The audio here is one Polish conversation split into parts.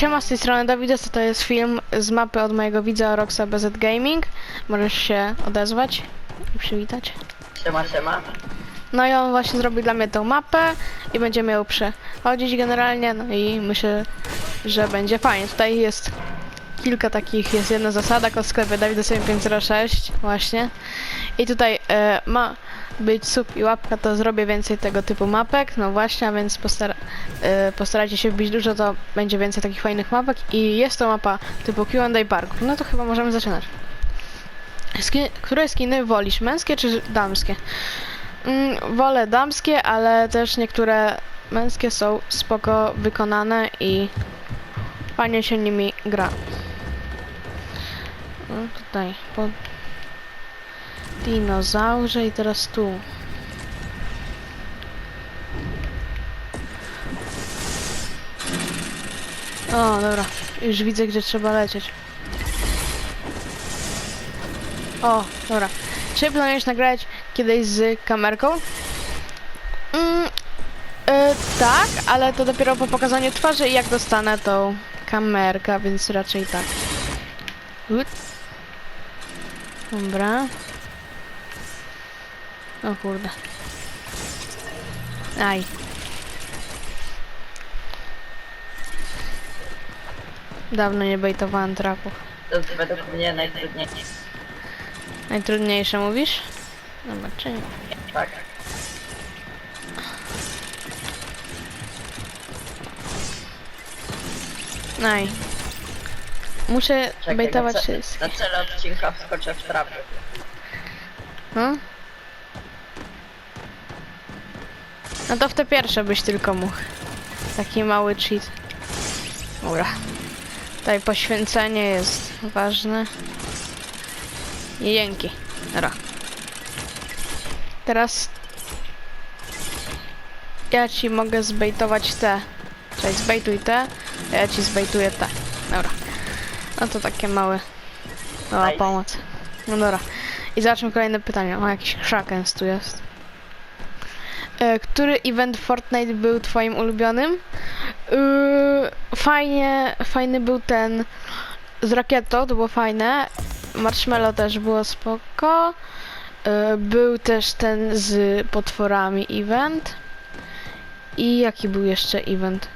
Siema, z tej strony Dawides, to jest film z mapy od mojego widza Roxa BZ Gaming. Możesz się odezwać i przywitać. Siema, siema. No i on właśnie zrobił dla mnie tą mapę i będziemy ją przechodzić generalnie, no i myślę, że będzie fajnie. Tutaj jest kilka takich, jest jedna zasada, w sklepie Dawides7506 właśnie. I tutaj e, ma być sub i łapka, to zrobię więcej tego typu mapek, no właśnie, a więc postara, e, postarajcie się wbić dużo, to będzie więcej takich fajnych mapek i jest to mapa typu Q&A Park. No to chyba możemy zaczynać. Skin, które skiny wolisz, męskie czy damskie? Mm, wolę damskie, ale też niektóre męskie są spoko wykonane i fajnie się nimi gra. No, tutaj po dinozaurze i teraz tu. O, dobra. Już widzę, gdzie trzeba lecieć. O, dobra. Czy planujesz nagrać kiedyś z kamerką? Mm, e, tak, ale to dopiero po pokazaniu twarzy i jak dostanę tą kamerkę, więc raczej tak. Dobra. O kurde. Aj. Dawno nie bejtowałem trapów. To jest według mnie najtrudniejsze. Najtrudniejsze mówisz? Zobaczymy. Tak. Aj. Muszę Czekaj, bejtować na, na cele odcinka wskoczę w trapy. No? No to w te pierwsze byś tylko mógł. Taki mały cheat. Dobra. Tutaj poświęcenie jest ważne. I Dzięki. Dobra. Teraz ja ci mogę zbejtować te. Czyli zbejtuj te, a ja ci zbejtuję te. Dobra. No to takie małe. Mała pomoc. No dobra. I zobaczmy kolejne pytanie. O, jakiś krakens tu jest. E, który event Fortnite był twoim ulubionym? Yy, fajnie, fajny był ten z rakietą, to było fajne. Marshmallow też było spoko. Yy, był też ten z potworami event. I jaki był jeszcze event?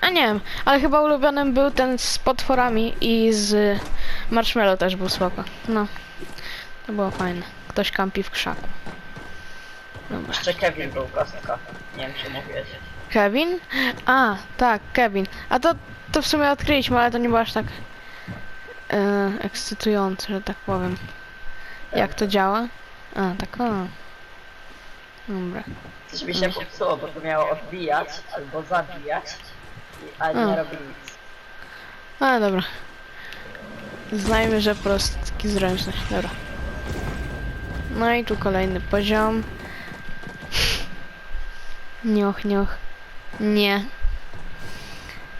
A nie wiem, ale chyba ulubionym był ten z potworami i z Marshmallow też był spoko. No, to było fajne. Ktoś kampi w krzaku. Dobra. Jeszcze Kevin był kostka. Nie wiem czy mówiłeś. Kevin? A, tak, Kevin. A to, to w sumie odkryliśmy, ale to nie było aż tak e, ekscytujące, że tak powiem. Jak to działa? A, tak o. Dobra. Coś mi się popsuło, bo to miało odbijać albo zabijać. I- A nie robi nic. A, dobra. Znajmy, że prostki zręczność. Dobra. No i tu kolejny poziom. Nioch, nioch. Nie.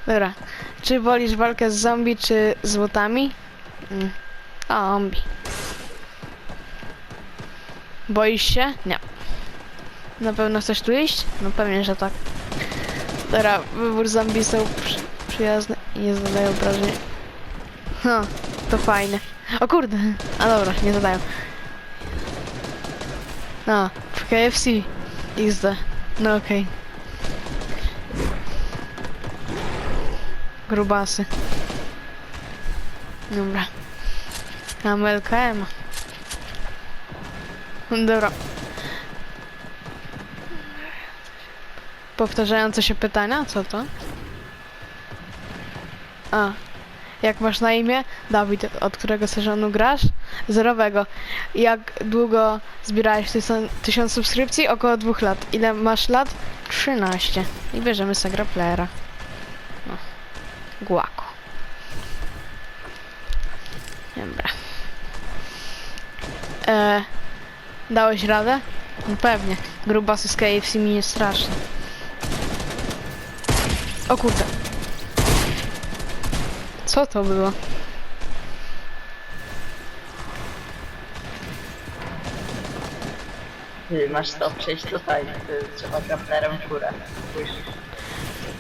Dobra. Czy wolisz walkę z zombie, czy z łotami? Mm. Zombie. Boisz się? Nie. Na pewno chcesz tu iść? No pewnie, że tak. Dobra, wybór zombie są przy, i nie zadają obrażeń. Ha, to fajne. O kurde, a dobra, nie zadają. A, w KFC. XD. No okej. Grubasy. Dobra. Mamy LKM. Dobra. Powtarzające się pytania? Co to? A. Jak masz na imię? Dawid. Od którego sezonu grasz? Zerowego. Jak długo zbierałeś tysiąc, subskrypcji? Około dwóch lat. Ile masz lat? 13. I bierzemy Sagra Playera. No. Guako. Dobra. E, dałeś radę? No pewnie. Grubasy z KFC mi nie straszne. O kurde. Co to było? Ty masz to przejść tutaj. Ty, trzeba kaplerem w górę. Pójść.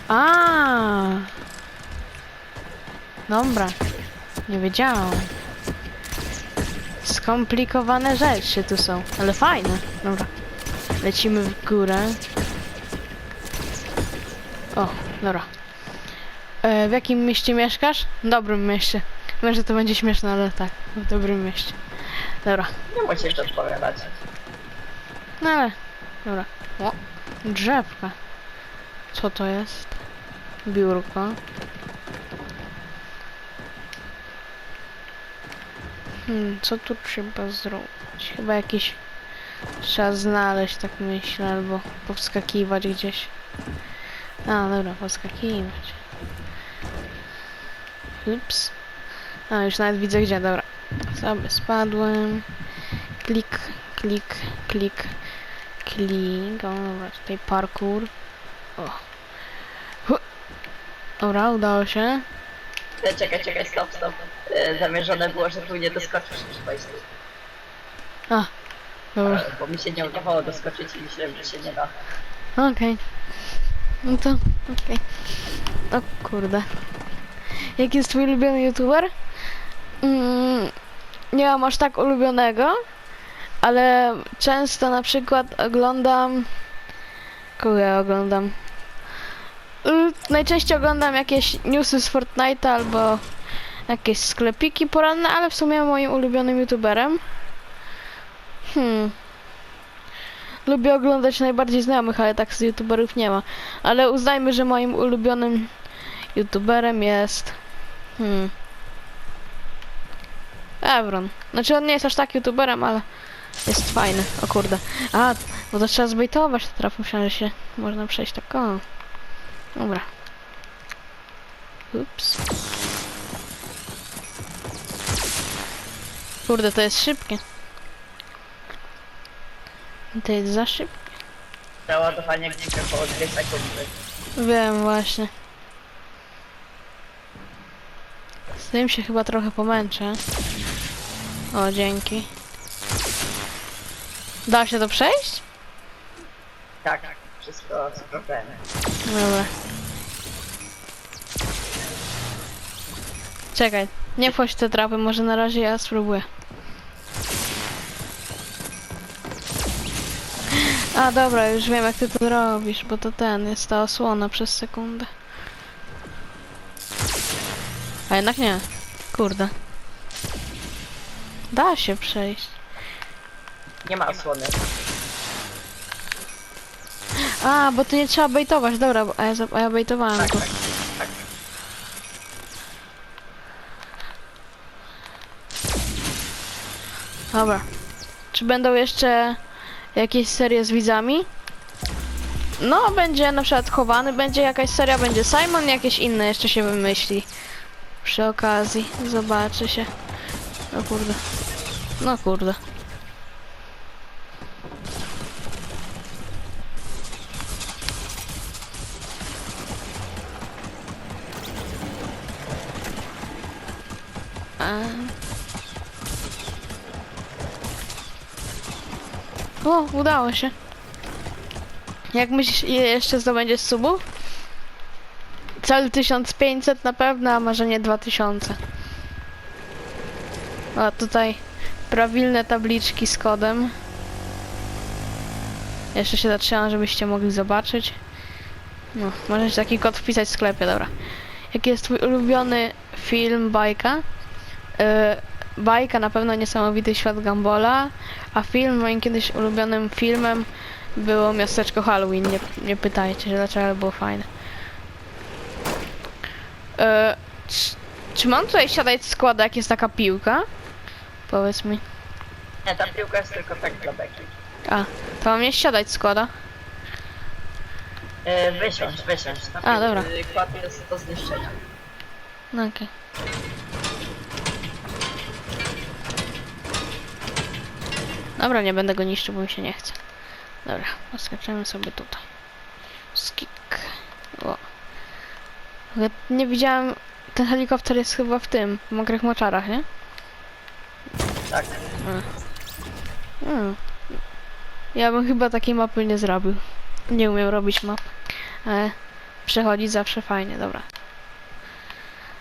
A. Dobra. Nie wiedziałam. Skomplikowane rzeczy tu są, ale fajne. Dobra. Lecimy w górę. O, dobra. E, w jakim mieście mieszkasz? W dobrym mieście. Wiem, że to będzie śmieszne, ale tak, w dobrym mieście. Dobra. Nie musisz odpowiadać. No ale, dobra. O, drzewka. Co to jest? Biurko. Hmm, co tu trzeba zrobić? Chyba jakiś... Trzeba znaleźć, tak myślę, albo powskakiwać gdzieś. A, dobra, powskakiwać. Ups. A, już nawet widzę gdzie, dobra. Sobie spadłem. Klik, klik, klik, klik. O, dobra, tutaj parkour. O. Hu. Dobra, udało się. E, Czekaj, czekaj, stop, stop. E, Zamierzone było, że tu nie doskoczysz przy wejściu. A, dobra. E, Bo mi się nie udawało doskoczyć i myślałem, że się nie da. Okej. No to, okej. O kurde. Jaki jest twój ulubiony youtuber? Mm, nie mam aż tak ulubionego, ale często na przykład oglądam... Kogo ja oglądam? Y, Najczęściej oglądam jakieś newsy z Fortnite'a albo jakieś sklepiki poranne, ale w sumie moim ulubionym youtuberem. Hmm. Lubię oglądać najbardziej znajomych, ale tak z youtuberów nie ma. Ale uznajmy, że moim ulubionym youtuberem jest... Hmm... Evron. Znaczy on nie jest aż tak youtuberem, ale jest fajny. O kurde. A, bo to trzeba zbejtować to traf. Myślałem, że się można przejść tak. O. Dobra. Ups. Kurde, to jest szybkie. To jest za szybkie. Załadowanie około 2 sekundy. Wiem właśnie. Z tym się chyba trochę pomęczę. O, dzięki. Da się to przejść? Tak, wszystko sprawdzałem. Dobra. Czekaj, nie wchodź te trapy, może na razie ja spróbuję. A dobra, już wiem jak ty to robisz, bo to ten, jest ta osłona przez sekundę. A jednak nie. Kurde. Da się przejść. Nie ma osłony. A, bo to nie trzeba bejtować, dobra, bo- a ja, za- a ja bejtowałem Tak, to. tak, tak. Dobra. Czy będą jeszcze jakieś serie z widzami? No, będzie na przykład chowany, będzie jakaś seria, będzie Simon, jakieś inne jeszcze się wymyśli. Przy okazji, zobaczy się. No kurde. No kurde. O, udało się. Jak myślisz, ile jeszcze zdobędziesz subów? Cel 1500 na pewno, a może nie 2000. A tutaj prawilne tabliczki z kodem. Jeszcze się zatrzymam, żebyście mogli zobaczyć. No, możesz taki kod wpisać w sklepie, dobra. Jaki jest twój ulubiony film, bajka? Yy, bajka na pewno Niesamowity Świat Gambola, a film moim kiedyś ulubionym filmem było Miasteczko Halloween. Nie, nie pytajcie się dlaczego, ale było fajne. E, czy, mam tutaj siadać składa, jak jest taka piłka? Powiedz mi. Nie, ta piłka jest tylko tak dla beki. A, to mam nie siadać składa. E, wysiąść. Ta A, dobra. y, Kład jest do zniszczenia. No okej. Dobra, nie będę go niszczył, bo mi się nie chce. Dobra, poskaczemy sobie tutaj. Skik. O. Nie widziałem... Ten helikopter jest chyba w tym, w mokrych moczarach, nie? Tak. Hmm. Ja bym chyba takiej mapy nie zrobił. Nie umiem robić map. Ale przechodzić zawsze fajnie, dobra.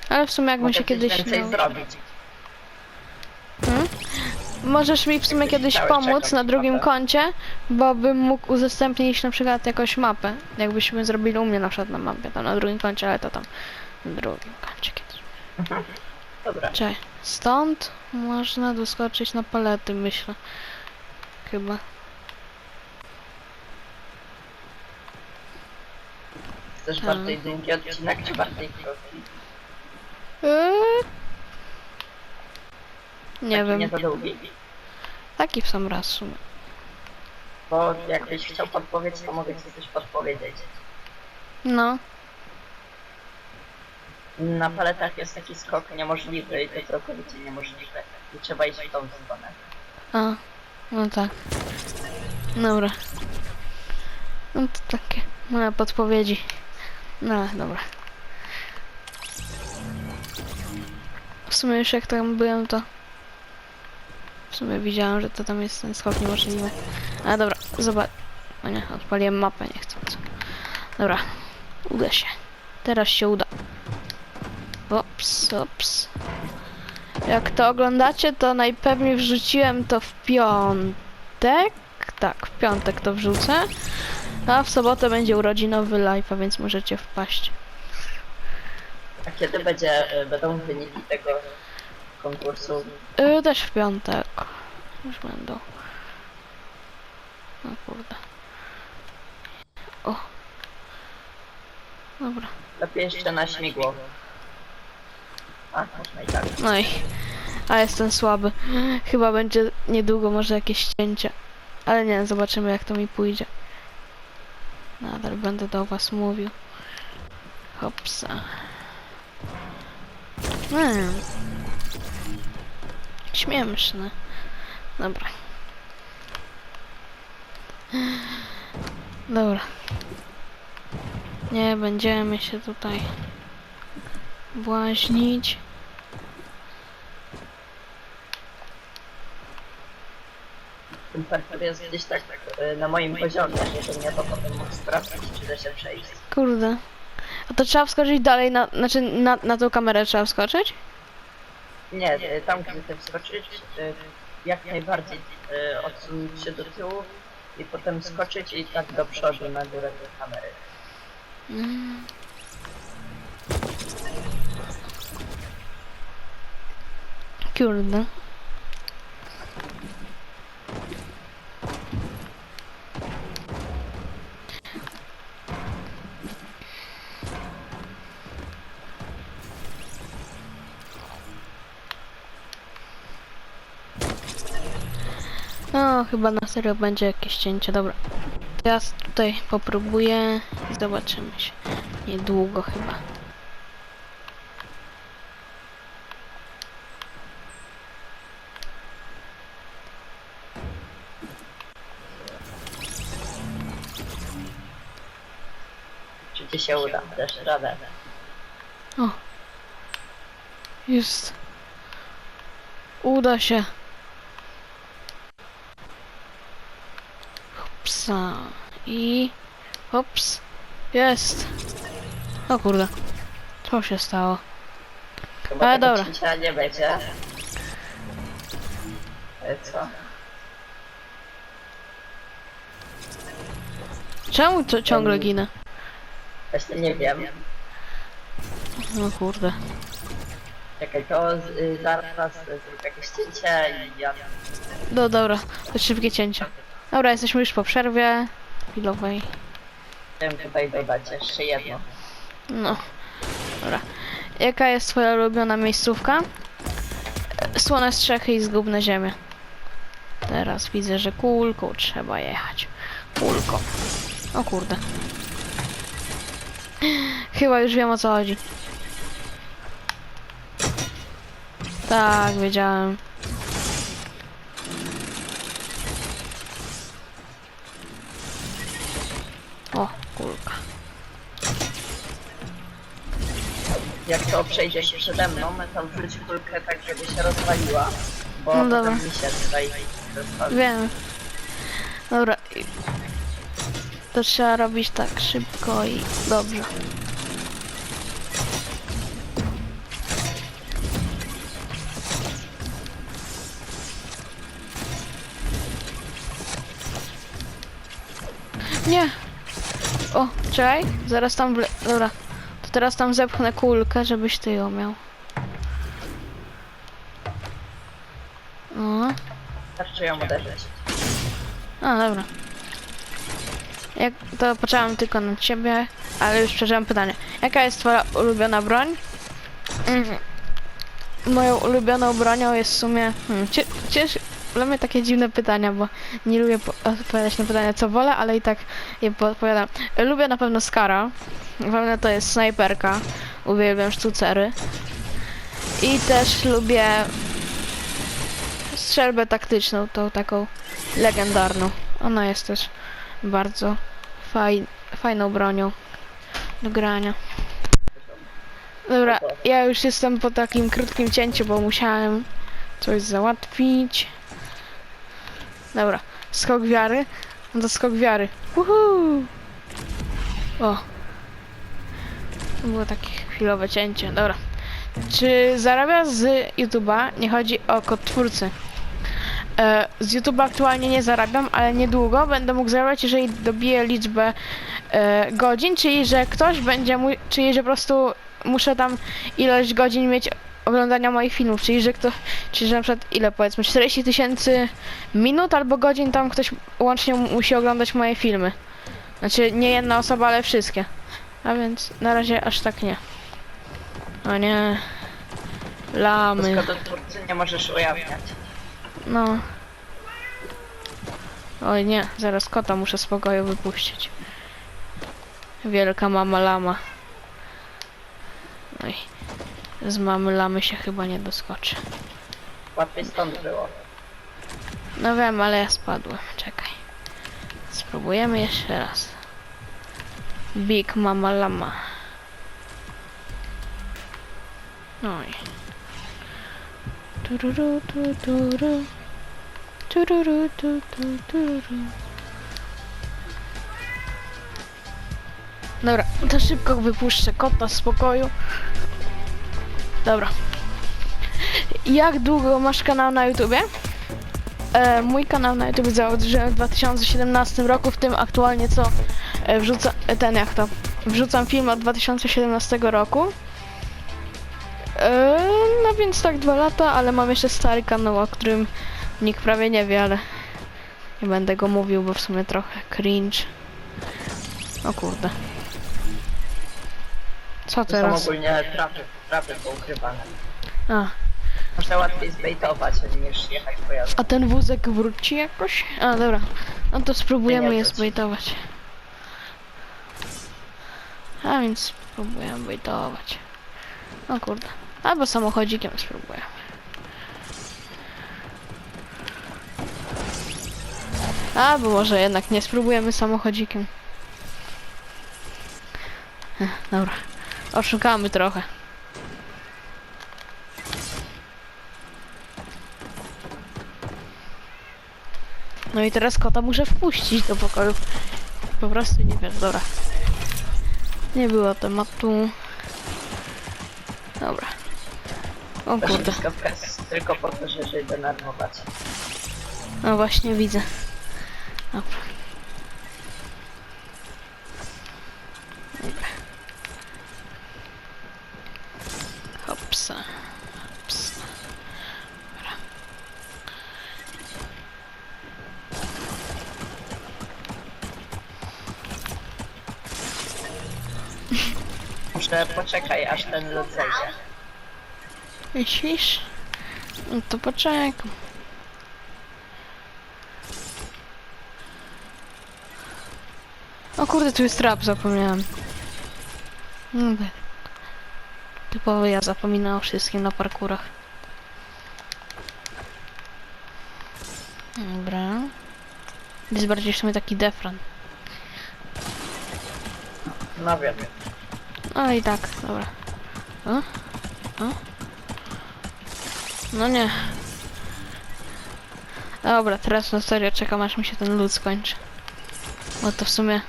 Ale w sumie jakbym się kiedyś więcej miał... zrobić. Możesz mi w sumie kiedyś pomóc na drugim koncie, bo bym mógł udostępnić na przykład jakąś mapę. Jakbyśmy zrobili u mnie na przykład na mapie, tam na drugim koncie, ale to tam na drugim koncie kiedyś. Dobra. Czekaj, stąd można doskoczyć na palety, myślę. Chyba. Chcesz Tak. bardziej długi odcinek, czy bardziej krótki? Yy... Nie Taki wiem, Nie za długi. taki w sam raz w sumie. Bo jakbyś chciał podpowiedź, to mogę ci coś podpowiedzieć. No, Na paletach jest taki skok niemożliwy i to całkowicie niemożliwe. I trzeba iść w tą stronę. a, no tak. Dobra. No to takie moje podpowiedzi. No, dobra. W sumie już jak tam byłem, to w sumie widziałem, że to tam jest ten skok niemożliwy. A dobra, zobacz. O nie, odpaliłem mapę, nie chcę. Dobra, uda się. Teraz się uda. Ops, ops. Jak to oglądacie, to najpewniej wrzuciłem to w piątek. Tak, w piątek to wrzucę. A w sobotę będzie urodzinowy live, a więc możecie wpaść. A kiedy będzie, y, będą wyniki tego konkursu? Yy, też w piątek. Już będą. No kurde. O. Dobra. Lepiej jeszcze na śmigło. A, można i tak. No i. A jestem słaby. Chyba będzie niedługo może jakieś cięcie. Ale nie, zobaczymy jak to mi pójdzie. Nadal będę do was mówił. Hopsa. Hmm. Śmieszne. Dobra. Dobra. Nie będziemy się tutaj błaźnić. Ten parkour jest gdzieś tak y, na moim poziomie, żebym ja to potem mógł sprawdzić, czy da się przejść. Kurde. A to trzeba wskoczyć dalej, na, znaczy na, na tą kamerę trzeba wskoczyć? Nie, y, tam gdzie chcę wskoczyć, y, jak najbardziej y, odsunąć się do tyłu i potem skoczyć i tak do przodu na górę tej kamery. Mm. Kurde. No, chyba na serio będzie jakieś cięcie, dobra. Teraz tutaj popróbuję i zobaczymy się. Niedługo chyba. Czy ci się uda? Dasz radę. O. Jest. Uda się. Hopsa. I... Hops. Jest. O kurde. Co się stało? Chyba Ale tego dobra. cięcia nie będzie. E, Co? Czemu to ciągle ginę? Właśnie nie wiem. No kurde. Czekaj, to z- y, zaraz y, zrób jakieś cięcie i ja... No dobra, to szybkie cięcie. Dobra, jesteśmy już po przerwie chwilowej. Chciałem tutaj dodać jeszcze jedno. No. Dobra. Jaka jest twoja ulubiona miejscówka? Słone strzechy i zgubne ziemię. Teraz widzę, że kulką trzeba jechać. Kulką. O kurde. Chyba już wiem o co chodzi. Tak, wiedziałem. Jak to przejdziesz przede mną, to wrzuć kulkę tak, żeby się rozwaliła. Bo No dobra. mi się tutaj rozwali. Wiem. Dobra. i- To trzeba robić tak szybko i dobrze. Nie! O, czekaj, zaraz tam wle... Dobra, teraz tam zepchnę kulkę, żebyś ty ją miał. O, Starczy ją uderzyć. a dobra. Jak, to poczekam tylko na ciebie, ale już przeżyłem pytanie. Jaka jest twoja ulubiona broń? Mhm. Moją ulubioną bronią jest w sumie... Hmm, cięż, dla mnie takie dziwne pytania, bo nie lubię po- odpowiadać na pytania co wolę, ale i tak je odpowiadam. Lubię na pewno Skara. Pewno to jest snajperka. Uwielbiam sztucery. I też lubię strzelbę taktyczną, tą taką legendarną. Ona jest też bardzo faj, fajną bronią do grania. Dobra, ja już jestem po takim krótkim cięciu, bo musiałem coś załatwić. Dobra, skok wiary. No to skok wiary. Uhu! O. To było takie chwilowe cięcie. Dobra. Czy zarabia z YouTube'a? Nie chodzi o kod twórcy. E, z YouTube'a aktualnie nie zarabiam, ale niedługo będę mógł zarabiać, jeżeli dobiję liczbę e, godzin, czyli że ktoś będzie mój, czyli że po prostu muszę tam ilość godzin mieć oglądania moich filmów, czyli że kto, czyli że na przykład ile powiedzmy 40 tysięcy minut albo godzin tam ktoś łącznie mu- musi oglądać moje filmy. Znaczy nie jedna osoba, ale wszystkie. A więc na razie aż tak nie. O nie. Lamy. Tylko do twórcy nie możesz ujawniać. No. Oj nie, zaraz kota muszę z pokoju wypuścić. Wielka mama lama. Oj. Z mamy lamy się chyba nie doskoczy. Łatwiej stąd było. No wiem, ale ja spadłem. Czekaj. Spróbujemy jeszcze raz. Big mama lama. Oj. Tururu, turu. Tururu, tu, tu, turu. Dobra, to szybko wypuszczę kota z pokoju. Dobra. Jak długo masz kanał na YouTubie? E, mój kanał na YouTube założyłem w 2017 roku, w tym aktualnie co wrzucam, e, ten jak to, wrzucam film od 2017 roku. E, no więc tak dwa lata, ale mam jeszcze stary kanał, o którym nikt prawie nie wie, ale nie będę go mówił, bo w sumie trochę cringe. O kurde. Co To są teraz? ogólnie trapy, trapy poukrywane. A, Można łatwiej zbejtować niż jechać pojazdem. a ten wózek wróci jakoś? A dobra, no to spróbujemy Nie je wróci. zbejtować. A więc spróbujemy bejtować. O kurde. Albo samochodzikiem spróbuję. Albo może jednak nie spróbujemy samochodzikiem. Dobra. Oszukamy trochę. No i teraz kota muszę wpuścić do pokoju. Po prostu nie wiem, dobra. Nie było tematu. Dobra. O kurde. wszystko tylko po to, żeby denerwować. No właśnie widzę. Dobra. Poczekaj, aż ten lód zejdzie. Myślisz? No to poczekam. O kurde, tu jest trap, zapomniałem. No tak. Typowo ja zapominam o wszystkim na parkurach. Dobra. Jest bardziej w sumie taki defran. No wiem. No i tak, dobra. O? O? No nie. Dobra, teraz na serio czekam aż mi się ten lód skończy. Bo to w sumie...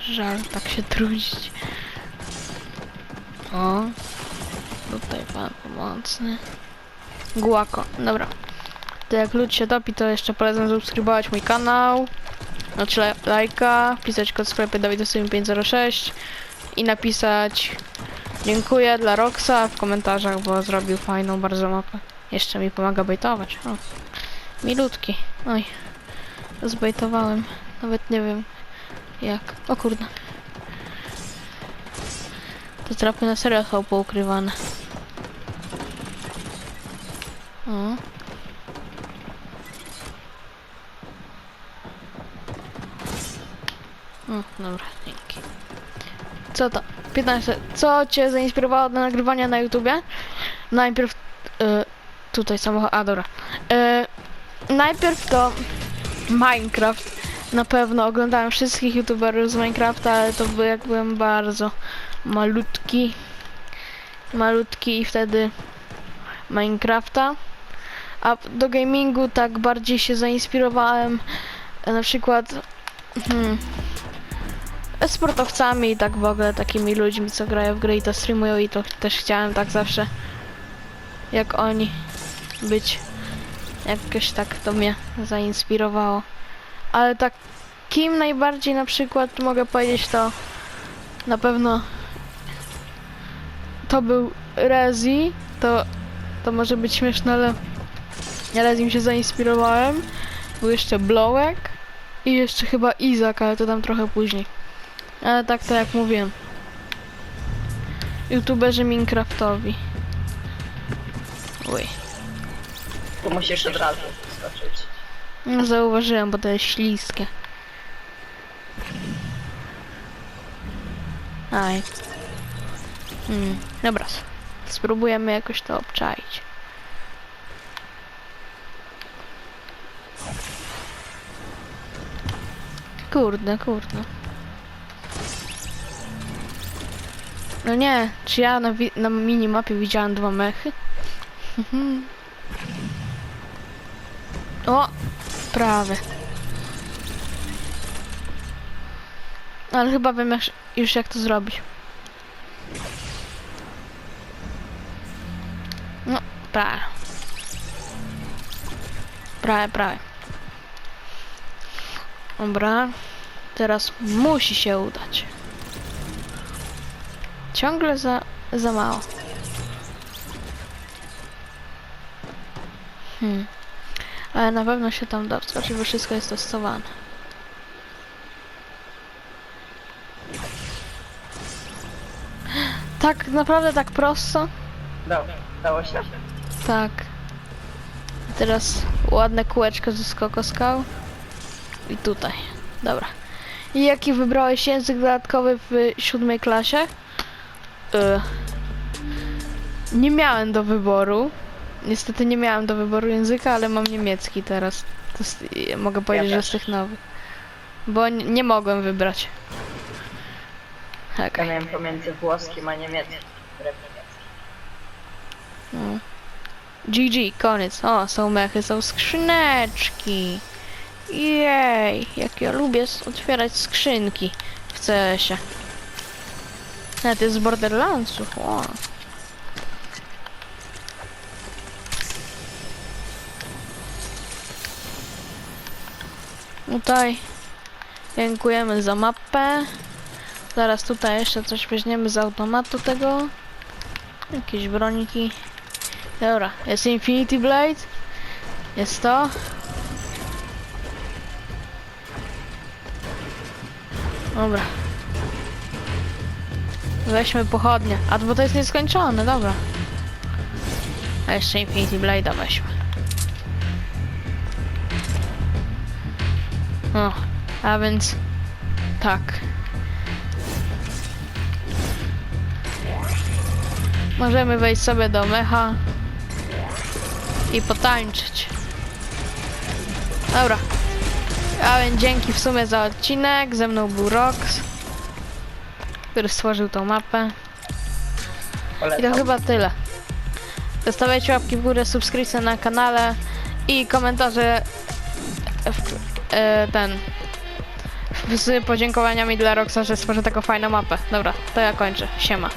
Żal tak się trudzić. O. Tutaj pan pomocny. Gułako. Dobra. To jak lód się topi, to jeszcze polecam subskrybować mój kanał. Znaczy laj- lajka, pisać kod sklepy Dawidosym506 i napisać dziękuję dla Roxa w komentarzach, bo zrobił fajną bardzo mapę. Jeszcze mi pomaga bejtować. O. Milutki. Oj. Zbejtowałem. Nawet nie wiem jak. O kurde. Te trapy na serio są poukrywane. O. O, dobra, dzięki. Co to? 15. Co cię zainspirowało do nagrywania na YouTubie? Najpierw y, tutaj samochód. A dobra. Y, najpierw to Minecraft. Na pewno oglądałem wszystkich youtuberów z Minecrafta, ale to był jak byłem bardzo malutki. Malutki i wtedy Minecrafta. A do gamingu tak bardziej się zainspirowałem na przykład hmm, sportowcami i tak w ogóle takimi ludźmi, co grają w gry i to streamują i to też chciałem tak zawsze jak oni być. Jakoś tak to mnie zainspirowało. Ale tak kim najbardziej na przykład mogę powiedzieć to na pewno to był Rezi, to to może być śmieszne, ale ja Rezim się zainspirowałem. Był jeszcze Blowek i jeszcze chyba Izak, ale to tam trochę później. Ale tak to jak mówiłem. YouTuberzy Minecraftowi. Uj. Tu musisz od razu skoczyć. No zauważyłem, bo to jest śliskie. Aj. Hmm, dobra. Spróbujemy jakoś to obczaić. Kurde, kurde. No nie, czy ja na, na minimapie widziałem dwa mechy? Mhm. o, prawie. Ale chyba wiem już, już jak to zrobić. No, prawie. Prawie, prawie. Dobra. Teraz musi się udać. Ciągle za, za mało. Hmm. Ale na pewno się tam da wskoczyć, bo wszystko jest testowane. Tak, naprawdę tak prosto? Dobrze, dało się? Tak. Teraz ładne kółeczko ze skokoskał. I tutaj. Dobra. I jaki wybrałeś język dodatkowy w siódmej klasie? Y, nie miałem do wyboru. Niestety nie miałem do wyboru języka, ale mam niemiecki teraz. Jest, ja mogę powiedzieć, że też. z tych nowych. Bo nie, nie mogłem wybrać. Ja Okej. miałem pomiędzy włoskim a niemieckim. Niemiecki. No. GG, koniec. O, są mechy, są skrzyneczki. Jej, jak ja lubię otwierać skrzynki w CS-ie. Nawet jest z Borderlandsów. Tutaj dziękujemy za mapę. Zaraz tutaj jeszcze coś weźmiemy z automatu tego. Jakieś broniki. Dobra, jest Infinity Blade. Jest to. Dobra. Weźmy pochodnie. A bo to jest nieskończone, dobra. A jeszcze Infinity Blade'a weźmy. O, a więc tak. Możemy wejść sobie do mecha i potańczyć. Dobra. A więc dzięki w sumie za odcinek. Ze mną był Rox, który stworzył tą mapę. I to chyba tyle. Zostawiajcie łapki w górę, subskrypcje na kanale i komentarze w, e, ten z podziękowaniami dla Roxa, że stworzy taką fajną mapę. Dobra, to ja kończę. Siema.